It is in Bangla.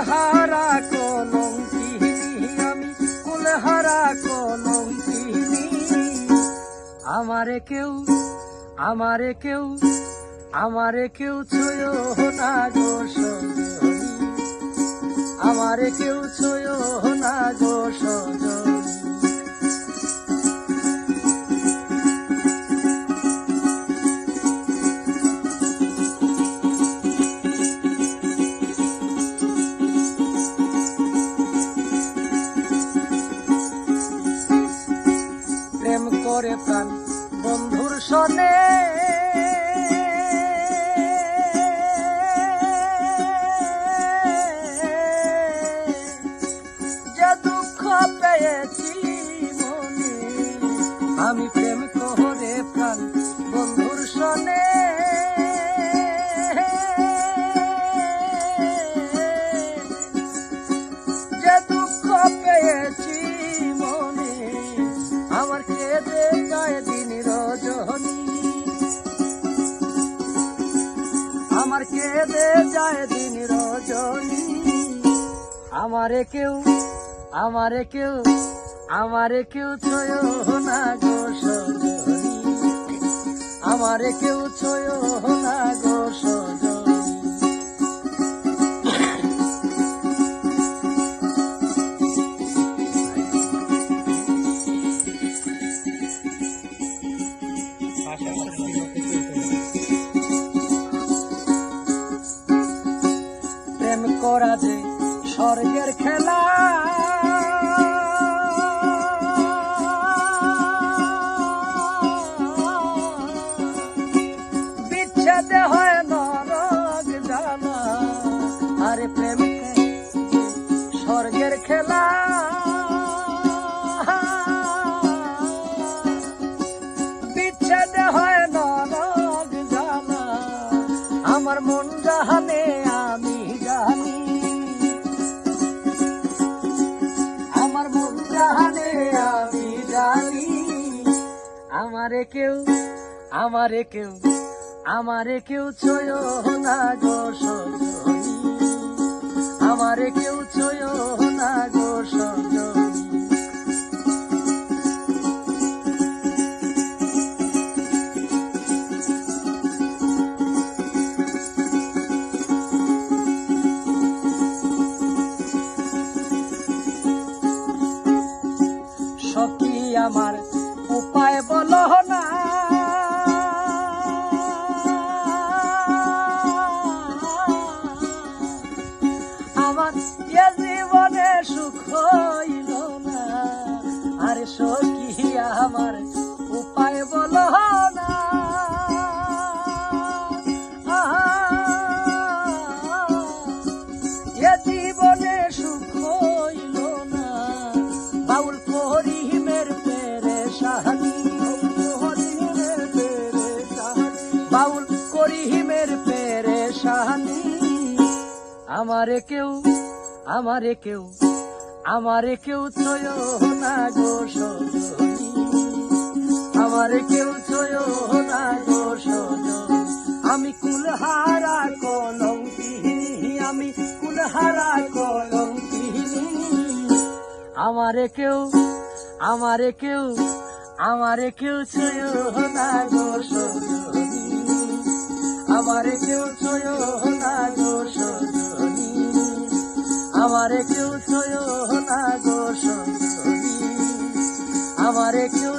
কুলহারা কলঙ্কিনী আমি কুলহারা কলঙ্কিনী। আমারে কেউ আমারে কেউ আমারে কেউ ছয় না গো আমারে কেউ ছয় করে প্রাণ। বন্ধুর সনে যে দুঃখ পেয়েছি মনে আমি আমার কেঁদে যায় দিন রজনী। আমার কেঁদে যায় দিন রজনী। আমারে কেউ আমারে কেউ আমারে কেউ ছয় না গো আমারে কেউ ছয় প্রেম করা যে স্বর্গের খেলা। বিচ্ছেদে হয় আরে স্বর্গের খেলা। আমার মন জাহানে আমি জানি। আমার মন জাহানে আমি জানি। আমারে কেউ আমারে কেউ আমারে কেউ ছয় না গো সজনী আমারে কেউ ছয় না গো সজনী আমার উপায় বলো না। আমার এ জীবনে সুখ হইল না। আরে সখী আমার উপায় বলো না। এ আমারে কেউ আমারে কেউ আমারে কেউ ছয় না গো আমারে কেউ ছয় না গো সজনী। আমি কুলহারা কলঙ্কিনী, আমি কুলহারা কলঙ্কিনী। আমারে কেউ আমারে কেউ আমারে কেউ ছয় না গো আমারে কেউ ছয় না গো আমারে কেউ ছয় না গো সজনী আমারে কেউ